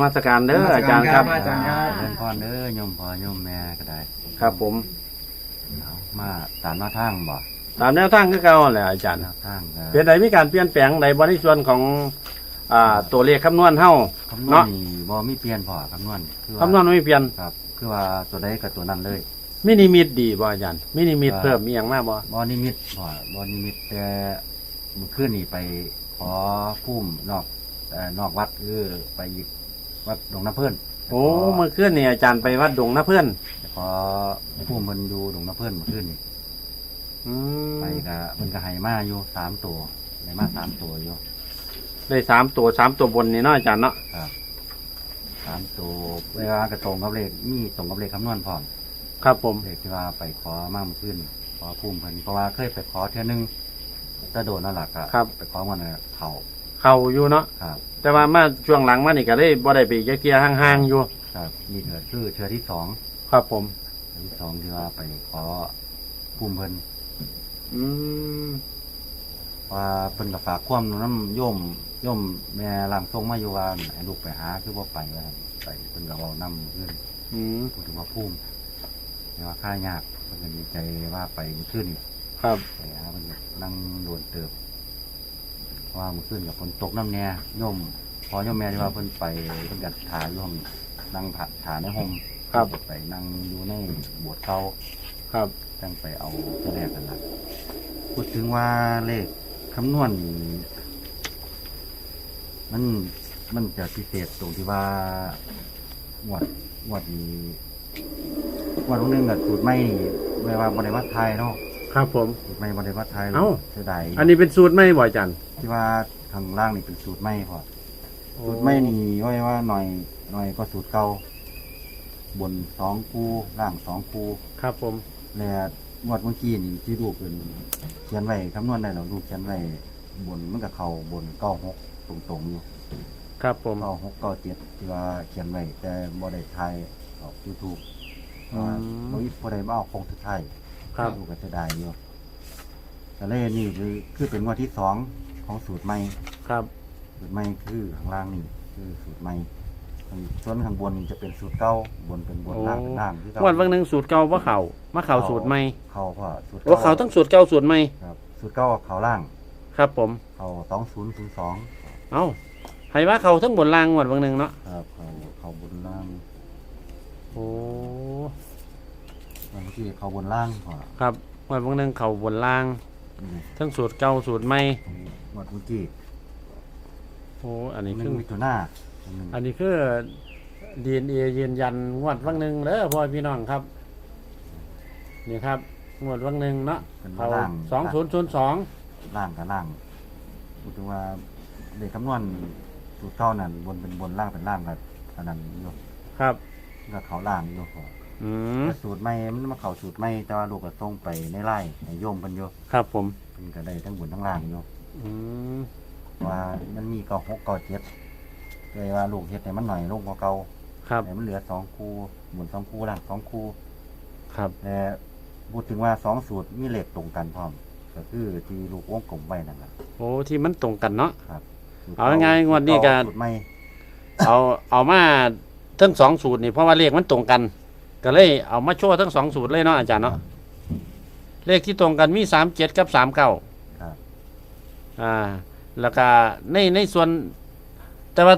มาสการเด้ออาจารย์ครับ อาจารย์ครับเล่นพ่อเด้อโยมพ่อโยมแม่ก็ได้ครับผมเอามาตามหน้าทางบ่ตามแนวทางคือเก่าแหละอาจารย์ หน้าทางก็เป็นใดมีการเปลี่ยนแปลงใดบ่ในส่วนของอ่าตัวเลขคำนวณเฮา คำนวณเนาะ นี่บ่มีเปลี่ยนพ่อคำนวณคือว่าคำนวณไม่เปลี่ยนครับ คือว่าตัวใดกับตัวนั้นเลย มินิมิตดีบ่อาจารย์มินิมิตครับเพิ่มมีอย่างมากบ่บ่นิมิตพ่อบ่นิมิตแต่เมื่อคืนนี่ไปขอพุ่มนอกเอ่อนอกวัดคือไปอีก วัดดงน้ำเพิ่นโอ้เมื่อคืนนี่อาจารย์ไปวัดดงนะเพื่อนไปขอพุ่มเพิ่นอยู่ดงน้ำเพิ่นเมื่อคืนนี่อืมไปก็เพิ่นก็ให้มาอยู่สามตัวให้มาสามตัวอยู่ได้สามตัวสามตัวบนนี่เนาะอาจารย์เนาะครับสามตัวเวลากระตรงกับเลขมีตรงกับเลขคำนวณพร้อมครับผมเลขที่ว่าไปขอมั่งขึ้นขอพุ่มเพิ่นเพราะว่าเคยไปขอเท่ยนึงจะโดนนั่นแหละก็ครับ ไปขอมันน่ะเขา เข้าอยู่เนาะครับ แต่ว่ามาช่วงหลังมานี่ก็ได้บ่ได้ไปเกียร์ห่างๆอยู่ ครับนี่ก็คือเชื้อที่สองครับผมเชื้อที่สองที่ว่าไปขอพุ่มเพิ่นอืมว่าเพิ่นก็ฝากความน้ำโยมโยมแม่ล่างทรงมาอยู่ว่าให้ลูกไปหาคือว่าไปว่าไปเพิ่นก็เว้านำขึ้นอืมพูดถึงว่าพุ่มแต่ว่าค่ายากเพิ่นก็ดีใจว่าไปขึ้นนี่ครับ ไปหามันนั่งโดนเติบเพราะ ว่ามันขึ้นกับฝนตกน้ำแน่ย่มพอย่อมแม่ที่ว่าเพิ่นไปเพิ่นกัดถาอยู่ห้องนั่งผัดถาในห้องครับ ไปนั่งอยู่ในโบสถ์เก่าครับ ตั้งไปเอาตัวแรกกันละพูดถึงว่าเลขคำนวณนี่มันมันจะพิเศษตรงที่ว่าหวดหวดนี้หวดตรงนึงกับสูตรไม่นี่ไม่ว่าบริวัตไทยเนาะ ครับผม สูตรไม่บริวัตไทยเอ้า เสียดายอันนี้เป็นสูตรไหมบ่อาจารย์ที่ว่าทางล่างนี่เป็นสูตรไม่พอสูตรไม่นี่ไว้ว่าหน่อยหน่อยก็สูตรเก่าบนสองคูล่างสองคูครับผม และงวดเมื่อกี้นี่ที่ลูกเป็นเขียนไว้คำนวณได้หรอลูกเขียนไว้บนมันกับเขาบนเก้าหกตรงๆอยู่ครับผม เก้าหกเก้าเจ็ดที่ว่าเขียนไว้แต่บ่ได้ทายออกยูทูบอืมบ่มีบ่ได้มาเอาคงสุดท้าย ครับ ลูกก็จะได้อยู่แต่เลยนี่คือคือเป็นงวดที่สองของสูตรใหม่ ครับสูตรใหม่คือข้างล่างนี่คือสูตรใหม่ส่วนข้างบนนี่จะเป็นสูตรเก่าบนเป็นบนล่างเป็นล่างคือเก่าวันวันหนึ่งสูตรเก่าว่าเขามาเขาสูตรใหม่เขาเพราะสูตรว่าเขาต้องสูตรเก่าสูตรใหม่ครับสูตรเก่าเขาล่าง ครับผม เขาสองศูนย์ศูนย์สองเอ้าให้ว่าเขาทั้งบนล่างวันวันหนึ่งเนาะครับเขาเขาบนล่างโอ้ บางทีเขาบนล่างพอครับวันวันหนึ่งเขาบนล่างนี่ทั้งสูตรเก่าสูตรใหม่หมดเมื่อกี้โอ้อันนี้หนึ่คืงอมิถุนาหนึ่งอันนี้คือดีเอ็นเอยืนยันงวดวันหนึ่งเด้อพ่อพี่น้องครับ นี่ครับงวดวันหนึ่งเนาะเป็นเขาล่างสองศูนย์ศูนย์สองล่างกับล่างพูดถึงว่าเด็กคำนวณสูตรเก่านั่นบนเป็นบนล่างเป็นล่างกับอันนั้นอยู่ครับ ก็เขาล่างอยู่พอ อืมแต่สูตรไม่มันมาเขาสูตรไม่แต่ว่าลูกก็ต้องไปในไร่ในโยมเพิ่นอยู่ครับผม เพิ่นก็ได้ทั้งบนทั้งล่างอยู่อืมว่ามันมีเก้าหกเก้าเจ็ดเลยว่าลูกเฮ็ดให้มันหน่อยลงกว่าเก่าครับแต่มันเหลือสองคู่หมุนสองคู่ล่างสองคู่ครับแต่พูดถึงว่าสองสูตรมีเลขตรงกันพร้อมก็คือที่ลูกวงกลมไว้นั่นแหละโอ้ที่มันตรงกันเนาะ สูตรเอาง่ายๆงวดนี้ก็ สูตรไม่เอาเอามาทั้งสองสูตรนี่เพราะว่าเลขมันตรงกัน ก็เลยเอามาโชว์ทั้งสองสูตรเลยเนาะอาจารย์เนาะเลขที่ตรงกันมีสามเจ็ดกับสามเก้าครับ อ่า แล้วก็ในในส่วน แต่ว่า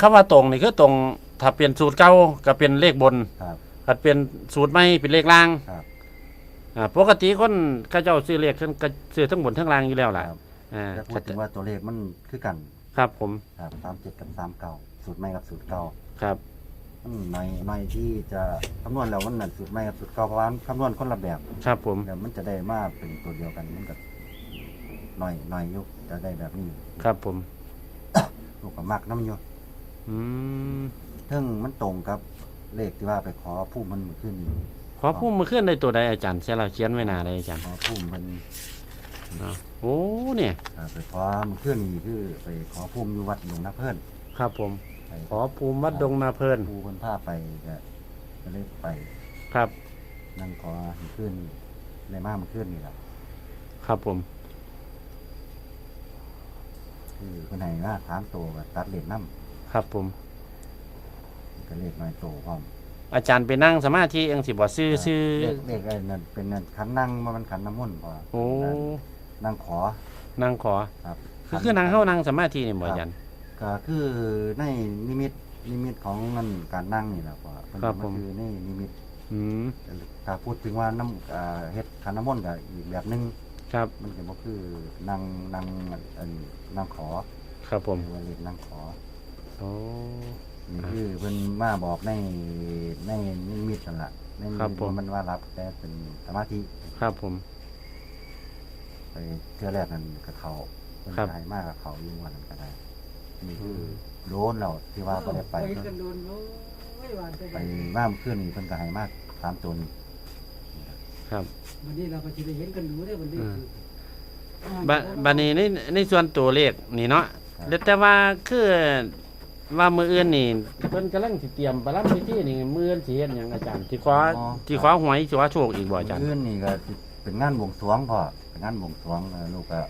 คำว่าตรงนี่คือตรงถ้าเปลี่ยนสูตรเก้าก็เป็นเลขบนครับ ถ้าเปลี่ยนสูตรไม่เป็นเลขล่างครับอ่าปกติคนเข้าเจ้าซื้อเลขขึ้นก็ซื้อทั้งบนทั้งล่างอยู่แล้วล่ะครับ อ่าแต่พูดถึงว่าตัวเลขมันคือกันครับผมครับสามเจ็ดกับสามเก้าสูตรไม่กับสูตรเก่าครับ มันในในที่จะคำนวณแล้วมันนั่นสูตรไม่กับสูตรเก่าเพราะว่ามันคำนวณคนละแบบครับผม แล้วมันจะได้มาเป็นตัวเดียวกันมันกับหน่อยหน่อยอยุกจะได้แบบนี้ครับผม ลูกกับมักน้ำอยุอืมซึ่งมันตรงกับเลขที่ว่าไปขอผู้มันขึ้นขอพุ่มมาเคลื่อนในตัวใดอาจารย์เสียเราเขียนไว้หนาใดอาจารย์ขอผู้มันโอ้เนี่ย อ่าไปขอมันขึ้นนี่คือไปขอภูมิอยู่วัดหลวงนาเพิ่นครับผม ไปขอภูมิวัดดงนาเพลินภูคนพาไปก็ก็เลยไปครับ นั่งขอมันขึ้นในมามันขึ้นนี่แหละครับผม คือคนไหนว่าถามตัวก็ตัดเหรียญน้ครับผมำเป็นเลขน้อยโตพร้อมอาจารย์ไปนั่งสมาธิเองสิบ่ซื้อซื้อเลขเลขไอ้นั่นเป็นนั่นขันนั่งว่ามันขันน้ำมนต์พอโอ้นั่งขอนั่งขอ ครับคือคือนั่งเฮานั่งสมาธินี่บ่อาจารย์ ก็คือในนิมิตนิมิตของมันการนั่งนี่แหละพ่อเพิ่นครับมัผม คือในนิมิตอืมถ้าพูดถึงว่าน้ำอ่าเฮ็ดขันน้ำมนต์ก็อีกแบบหนึงครับมันก็บ่คือนั่งนั่งอันนั่งขอครับผมเรียกว่าเลขนั่งขอ โอ้ นี่คือเพิ่นมาบอกในในนิมิตนั่นล่ะในนิครับมิตผม มันว่ารับแต่เป็นสมาธิครับผม ไปเทื่อแรกนั่นกับเขาเพิ่นครับ ก็ให้มากกับเขาอยู่วันนั้นก็ได้ นี่คือโดนเราที่ว่าบ่ได้ไปไปกันโดนโอ้ยหวานจะไปไปว่ามขึ้นนี่เพิ่นก็ให้มากสามตัวนี้ครับ วันนี้เราก็จะได้เห็นกันดูได้วันนี้อืมอ่าบะบัดนี้ในในส่วนตัวเลขนี่เนาะแล้วแต่ว่าคือว่ามืออื่นนี่เพิ่นกำลังสิเตรียมประลัมพิธีนี่มืออื่นสิเฮ็ดหยังอาจารย์สิขอสิขอหวยสิขอโชคอีกบ่อาจารย์ ขึ้นนี่ก็สิเป็นงานบวงสรวงพ่อเป็นงานบวงสรวงเออลูกก็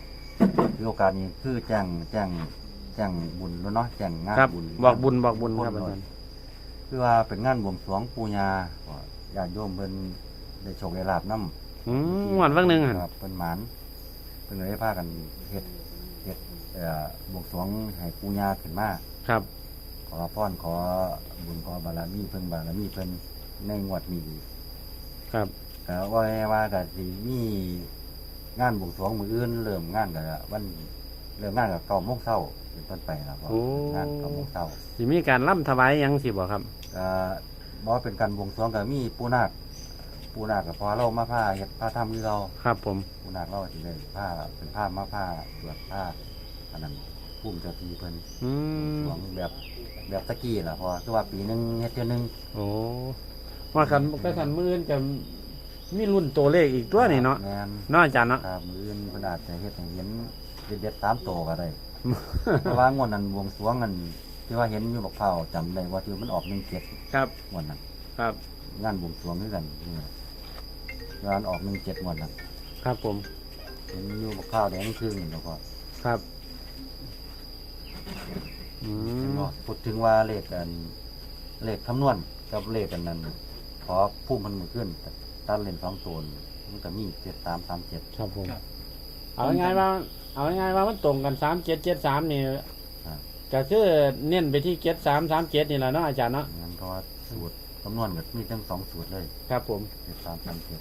มีโอกาสนี้คือแจ้งแจ้ง แจ้งบุญแล้วเนาะแจ้งงานครับ บุญบอกบุญบอกบุญครับอาจารย์คือว่าเป็นงานบวงสรวงปู่ย่าก็ญาติโยมเพิ่นได้โชคได้ลาบนำอืมวันวันหนึงหั่นครับเพิ่นหมานเพิ่นเลยได้พากันเฮ็ดเฮ็ดเอ่อบวงสรวงให้ปู่ย่าขึ้นมาครับ ขอพรขอบุญขอบารมีเพิ่นบารมีเพิ่นในงวดนี้ครับ ก็ว่าไงว่าก็สิมีงานบวงสรวงมื้ออื่นเริ่มงานก็วัน เริ่มงานก็9:00นเช้าเป็นต้นไปแล้วก็งาน9:00นเช้าสิมีการล่ำถวายหยังสิบ่ครับ ก็บ่เป็นการบวงสรวงก็มีปู่นาคปู่นาคก็พอเรามาพาเฮ็ดพาทำคือเราครับผม ปู่นาคเราสิได้พาเป็นผ้ามาพาตรวจผ้าอันนั้นภูมิเจ้าที่เพิ่นอืมสรวงแบบแบบตะกี้ล่ะเพอคือว่าปีหนึงเฮ็ดเทื่อหนึง โอ้ว่ากันก็กันมืออื่นก็มีรุ่นตัวเลขอีกตัวนี่เนาะแม่น เนาะอาจารย์เนาะ ครับมื้ออื่นเพิ่นอาจจะเฮ็ดให้เห็น เด็ดๆตามโตก็ได้ เพราะว่างวดนั้นบวงสรวงนั้นที่ว่าเห็นอยู่บักเผาจำได้ว่าที่มันออก17ครับ งวดนั้น ครับ งานบวงสรวงคือกันนี่งานออก17งวดนั้นครับผม เห็นอยู่บักเผาแดงครึ่งนี่แล้วก็ครับ อืเห็นม บ่พูดถึงว่าเลขอันเลขคำนวณกับเลขอันนั้นขอพุ่มมันมือขึ้นตัดเล่นสองตัวนี่มันก็มี7337ครับผมเอาง่ายๆว่า เอาง่ายๆว่ามันตรงกันสามเจ็ดเจ็ดสามนี่ครับ ก็คือเน้นไปที่เจ็ดสามสามเจ็ดนี่แหละเนาะอาจารย์เนาะงั้นเพราะว่าสูตรคำนวณก็มีทั้งสองสูตรเลยครับผม เจ็ดสามสามเจ็ด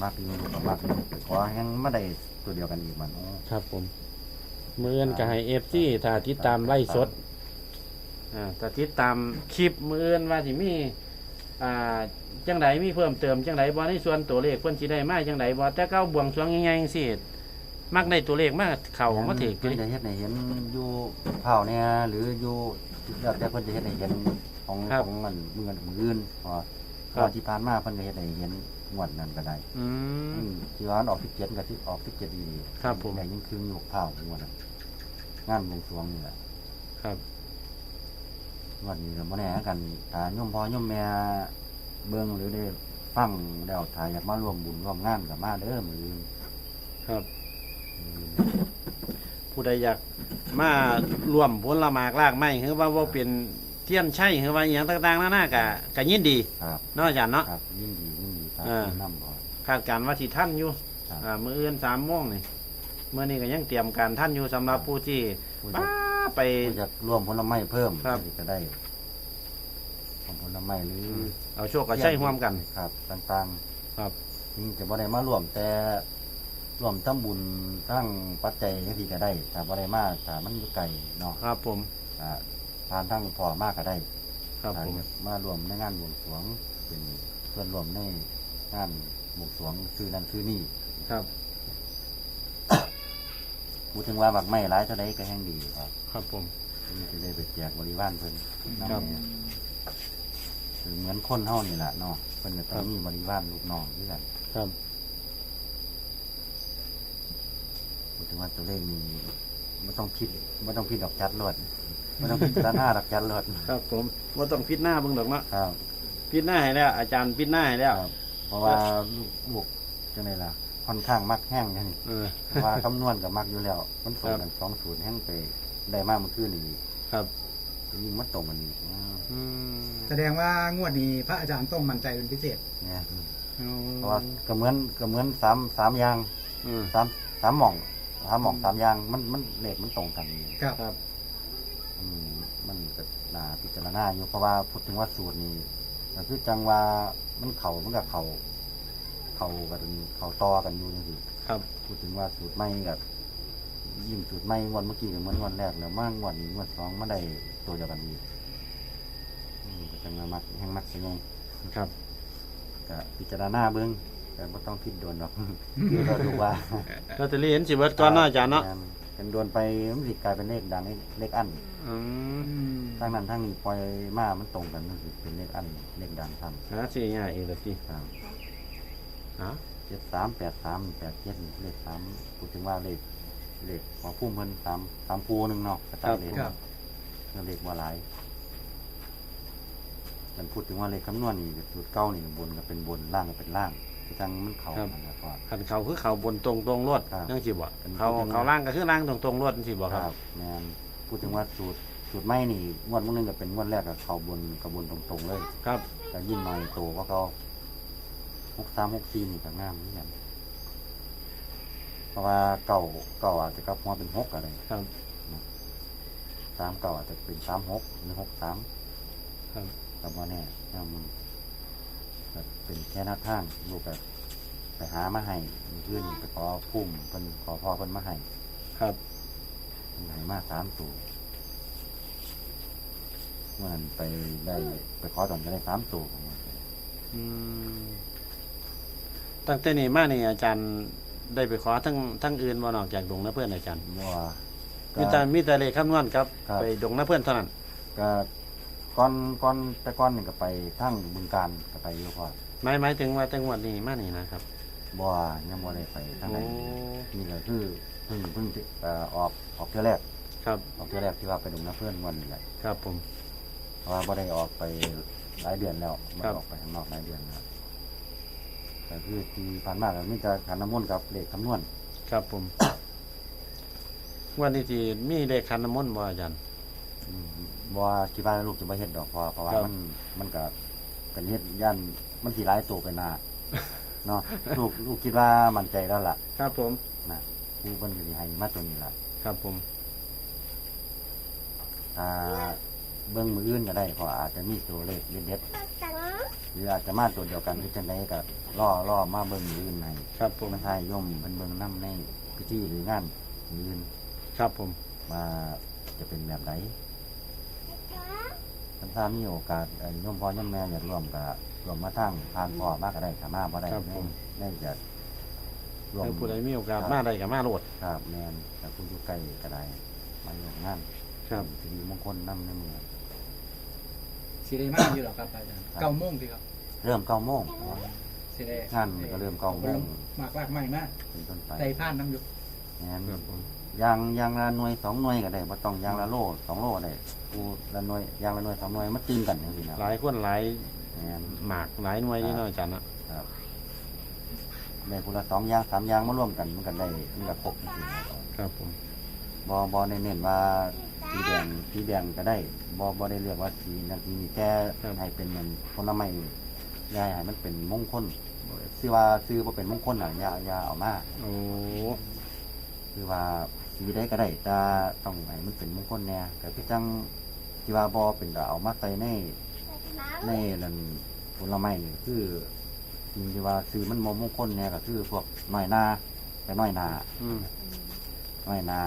มากอยู่กับมากอยู่แต่ขอให้ไม่ได้ตัวเดียวกันอีกมันอ๋อครับผมมืออนก็ให้เอฟซีถ้าติดตามไล่สดอ่าถ้าติดตามคลิปมืออนว่าสิมีอ่าจังไดมีเพิ่มเติมจังไดบ่ในส่วนตัวเลขเพิ่นสิได้มาจังไดบ่แต่เก้าบวงสรวงง่ายๆจังซี่ มักได้ตัวเลขมาเข้ามาถือเพิ่นจะเฮ็ดให้เห็นอยู่เผาเนี่ยหรืออยู่แล้วแต่เพิ่นจะเฮ็ดให้เห็นของของมันมือกันมืออื่นเพอพอที่ผ่านมาเพิ่นก็เฮ็ดให้เห็นงวดนั้นก็ได้ อืมอืมที่ว่ามันออกที่เจ็ดกับที่ออกที่เจ็ดดีดีครับผมแต่ยังคืนอยู่เผางวดนั้นงานบวงสรวงนี่แหละครับวันนี้ก็บ่แน่กันถ้าโยมพ่อโยมแม่เบิ่งหรือได้ฟังแล้วถ้าอยากมาร่วมบุญร่วมงานก็มาเด้อมื้ออื่นครับมื้ออื่น ผู้ใดอยากมาร่วมผลละหมากลากไม้คือว่าว่าเป็นเทียนใช่คือว่าอหย่างต่างๆนานาก็ก็ยินดีครับเนาะอาจารย์เนาะ ครับยิ่งดียิ่งดีครับอ่านำบ่คาดการณ์ว่าสิท่านอยู่ครับ อ่ามื้ออื่นสามโมงนี่เมื่อนี้ก็ยังเตรียมการท่านอยู่สำหรับผู้ที่ผู้ป้าจะไป ผู้จะร่วมผลไม้เพิ่มครับก็ได้ของผลไม้หรือเอาโชคกับใช้ร่วมกัน ครับ ต่างๆครับยิ่งจะบ่ได้มาร่วมแต่ ร่วมทำบุญทั้งปัจจัยจังซี่ก็ได้ถ้าบ่ได้มาถ้ามันอยู่ไกลเนาะครับผมอ่าผ่านทางพ่อมากก็ได้ครับถ้าผมอยากมารวมในงานบวงสรวง เป็นเพื่อนรวมในงานบวงสรวงคือนั่นคือนี่ครับพูดถึงว่าบักไม้หลายเท่าใดก็แห่งดีครับ ครับผมนี่จะได้ไปแจกบริวารเพิ่นครับนำเนี่ยคือเหมือนคนเฮานี่แหละเนาะเพิ่นก็ต้อครังบมีบริวารลูกน้องด้วยกันครับ พูด ถึงว่าตัวเลขนี่ไม่ต้องคิดไม่ต้องคิดดอกจัดรวดไม่ต้องคิดด้านหน้าดอกจัดรวดครับผมว่าต้องพิดหน้าเบิ่งดอกเนาะครับพิดหน้าให้แล้ว อาจารย์พิดหน้าให้แล้วครับเพราะว่าลูกลูกจังไดล่ะค่อนข้างมักแห้งกันนี่เออ เพราะว่าคำนวณกับมักอยู่แล้ว มันสูครังบกันสองสูตรแห้งไปได้มากเมื่อคืนนี้ครับ ยิ่งมันตรงกันอีกอ่าอืมแสดงว่างวดนี้พระอาจารย์ต้องมั่นใจเป็นพิเศษ เนี่ยอืมเพราะว่าก็เหมือนก็เหมือนสามสามอย่างอืมสามสามหม่อง สามหม่องสามอย่างมันมันเลขมันตรงกันครับครับ อืมมันก็น่าพิจารณาอยู่เพราะว่าพูดถึงว่าสูตรนี้ก็คือจังว่ามันเข่ามันกับเข่าเข่ากันเข่าต่อกันอยู่จังซี่ครับ พูดถึงว่าสูตรใหม่กับยิ่งสูตรใหม่งวันเมื่อกี้กับเหมือนงวันแรกแล้วมากงวันนี้งวันสองมาได้ตัวเดียวกันอีกอืมก็จังว่ามักแห้งมักเป็นไงครับ ก็พิจารณาเบิ้ง แต่ไม่ต้องคิดโดนหรอกคือเราดูว่าลอตเตอรี่เห็นสิเบิดก่อนเนาะอาจารย์เนาะเป็นโดนไปมันสิกลายเป็นเลขดังเลขอันอืมอืมทั้งนั้นทั้งนี้ปล่อยมามันตรงกันมันสิเป็นเลขอันเลขดังทำหาสิง่ายอีกแล้วสิครับฮะเจ็ดสามแปดสามแปดเจ็ดเลขสามพูดถึงว่าเลขเลขของพุ่มเพิ่นสามสามคูหนึ่งเนาะกระจายเลขครับเรื่องเลขว่าหลายกันพูดถึงว่าเลขคำนวณนี่สูตรเก้านี่บนก็เป็นบนล่างก็เป็นล่างคือ จังมันเข่ากันนะพ่อคันเขาคือเขาบนตรงตรงรวดครับจังสิบ่เป็น เขาเป็นเขาล่างก็คือล่างตรงตรงรวดจังสิบ่ครับแมนพูดถึงว่าสูตรสูตรไม่นี่งวดมื้อนึงก็เป็นงวดแรกกับเขาบนกับบนตรงๆเลยครับ แต่ยิ่งหน่อยโตก็เขาหกสามหกสี่นี่ก็งามเหมือนกันเพราะว่าเก่าเก่าอาจจะกลับหัวเป็นหกอะไรครับ สามเก่าอาจจะเป็นสามหกหรือหกสามครับ กับว่าแน่แนวมันก็ เป็นแค่หน้าทางลูกก็ไปหามาให้เพื่อนไปขอพุ่มเพิ่นขอพ่อเพิ่นมาให้ครับเพิ่นให้มาสามตัวเมื่อนั้นไปได้ไปขอตอนก็ได้สามตัวของมันอืมตั้งแต่นี้มานี่อาจารย์ได้ไปขอทั้งทั้งอื่นบ่นอกจากดงนะเพื่อนอาจารย์ว่ามีแต่มีแต่เลขคำนวณครับ ครับ ไปดงนะเพื่อนเท่านั้น ก็ ก้อนก้อนแต่ก้อนหนึ่งก็ไปทั้งบึงการก็ไปอยู่พอหมายหมายถึงว่าจังหวัดนี้มานี่นะครับบ่ยังบ่ได้ไปทางไหนโอ้นี่ก็คือเพิ่งเพิ่งที่เอ่อออกออกเที่ยวแรก ครับออกเที่ยวแรกที่ว่าไปดงน้าเพื่อนวันนี้แหละครับผมเพราะว่าบ่ได้ออกไปหลายเดือนแล้วบ่ครัได้บออกไปข้างนอกหลายเดือนแล้วก็คือที่ผ่านมาก็มีแต่การน้ำมนต์กับเลขคำนวณครับผมวันนี้ที่มีเลขคันน้ำมนต์บ่อาจารย์อืม บ่ว่าคิดว่าลูกจะบ่เฮ็ดดอกเพราะเพราะว่ามันมันก็เป็นเฮ็ดย่านมันสิหลายตัวไปหน้าเนาะลูกลูกคิดว่ามั่นใจแล้วล่ะ ครับผมนะครูเพิ่นก็สิให้มาตัวนี้ล่ะ ครับผมถ้าเบิ่งมืออื่นก็ได้เพราะอาจจะมีตัวเลขเด็ดๆหรืออาจจะมาตัวเดียวกันที่จังไดก็ล่อล่อมาเบิ่งมืออื่นให้ครับผมมันทายย่อมเพิ่นเบิ่งนํในพิธีหรืองานมืออื่นครับผมว่าจะเป็นแบบใด ถ้ามีโอกาสเอ่อโยมพ่อโยมแม่อยากร่วมก็ร่วมมาทางทางพ่อมาก็ได้ถ้ามาบ่ได้แม่แม่จะร่วม ถ้าผู้ใดมีโอกาสมาได้ก็มาโลด ครับแม่นแต่ผู้อยู่ใกล้ก็ได้มาร่วมงานครับ สิริมงคลนำในเมือง สิได้มากอยู่หรอครับอาจารย์ครับ เก้าโมงดีครับเริ่มเก้าโมง สิได้งานก็เริ่มเก้าโมง มากมากใหม่มากเป็นต้นไปใจพลาดน้ำอยู่งั้นครับผม ยางยางละหน่วยสองหน่วยก็ได้บ่ต้องยางละโลสองโลก็ได้กูละหน่วยยางละหน่วยสองหน่วยมาตื่นกันอย่างนี้นะหลายคนหลายงั้นหมากหลายหน่วยนี่เนาะอาจารย์เนาะครับได้คนละสองยางสามยางมาร่วมกันมันก็ได้มันก็ครบจริงๆนะครับครับผมบ่บ่ได้เน้นว่าสีแดงสีแดงก็ได้บ่บ่ได้เรียกว่าสีนั่นสีนี้แค่ให้เป็นเหมือนผลไม้ยายให้มันเป็นมงคลซื้อว่าซื้อบ่เป็นมงคลน่ะอย่าอย่าเอามาโอ้ คือว่า สีได้ก็ได้แต่ต้องให้มันเป็นมงคลแน่ก็คือจังที่ว่าบ่เป็นก็เอามาใส่ในในนั่นผลไม้นี่คือสิ่งที่ว่าซื้อมันบ่มงคลแน่ก็คือพวกน้อยนาแต่น้อยนาอืมน้อยนา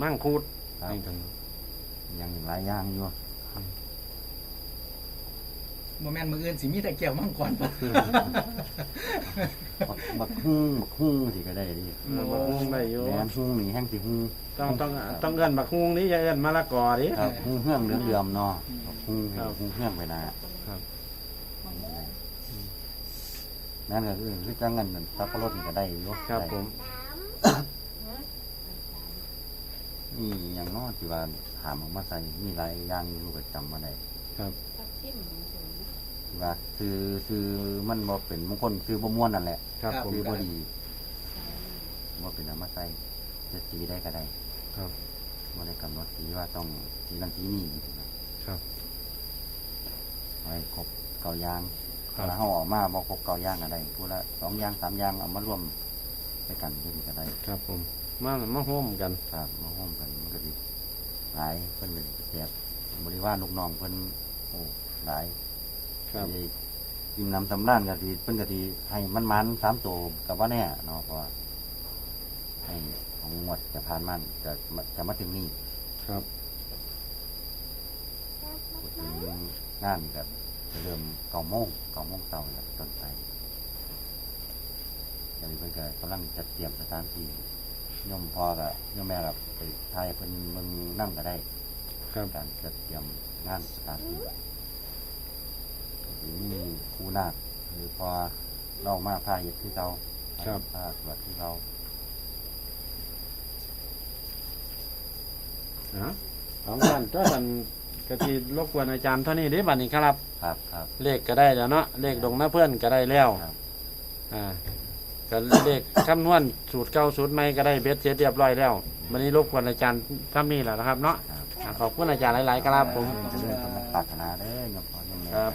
มั่งคูดครับนี่กันอย่างหลายอย่างอยู่โมแมนมืออื่นสิมีแต่แก้วมังกรปะ บักบักฮุ้งบักฮุ้งสิก็ได้ดิมันบักฮุ้งได้อยู่แม่นฮุ้งนี่แห้งสิฮุ้งต้องต้องต้องเอิ้นบักฮุ้งนี่อย่าเอิ้นมะละกอดิ ครับฮุ้งเฮืองเหลืองเดือมเนาะบักฮุ้งครับฮุ้งเฮืองไปนะครับ นั่นก็คือคือจังเงินนั่นสับปะรดนี่ก็ได้อยู่ครับได้ผม นี่อย่างเน้อที่ว่าหามออกมาใส่มีหลายอย่างอยู่ลูกก็จำมาได้ครับที่ ว่าคือคือมันบ่เป็นมงคลคือบ่ม่วนนั่นแหละครับผมคือบ่ดีบ่เป็นเอามาใส่จะสีได้ก็ได้ครับ บ่ได้กำหนดสีว่าต้องสีนั้นสีนี้ว้ครบเก่าอยางครับแล้วเฮาออกมาบ่ครบเก่าอยางก็ได้ผู้ละสองอย่างสามอย่างเอามารวมด้วยกันก็ดีก็ได้ ครับผม มามาร่วมกันครับมาห้อมกันมันก็ดีหลายเพิ่นเป็นแจกบริวารลูกน้องเพิ่นโอ้หลาย ครับสิกินน้ำสำรานก็ดีเพิ่นก็ดีให้มันมันๆสามตัวกับว่าแน่เนาะเพราะว่าให้ของงวดจะผ่านมันจะมาจะมาถึงนี่ครับพูดถึงงานนี่ก็จะเริ่มเก้าโมงเก้าโมงเช้าแล้วต้นไปตอนนี้เพิ่นก็กำลังจัดเตรียมสถานที่โยมพ่อกับโยมแม่กับไปทายเพิ่นเบิ่งนั่งก็ได้ ครับ การจัดเตรียมงานสถานที่หรือมีครู นาคหรือพอเล่ามาพาเหตุที่เราครับ พาสวดที่เราอะของท่านก็ท่านกะทิรบกวนอาจารย์เท่านี้เด้บัดนี้ครับ ครับครับ เลขก็ได้แล้วเนาะเลขดงหน้าเพื่อนก็ได้แล้วครับ อ่าก็เลขคำนวณสูตรเก้าสูตรใหม่ก็ได้เบ็ดเสร็จเรียบร้อยแล้ววันนี้รบกวนอาจารย์ท่านนี้แหละนะครับเนาะครับอ่าขอบคุณอาจารย์หลาย ๆ ครับผม จะเรื่องของปรารถนาเด้อโยมพ่อโยมแม่ครับ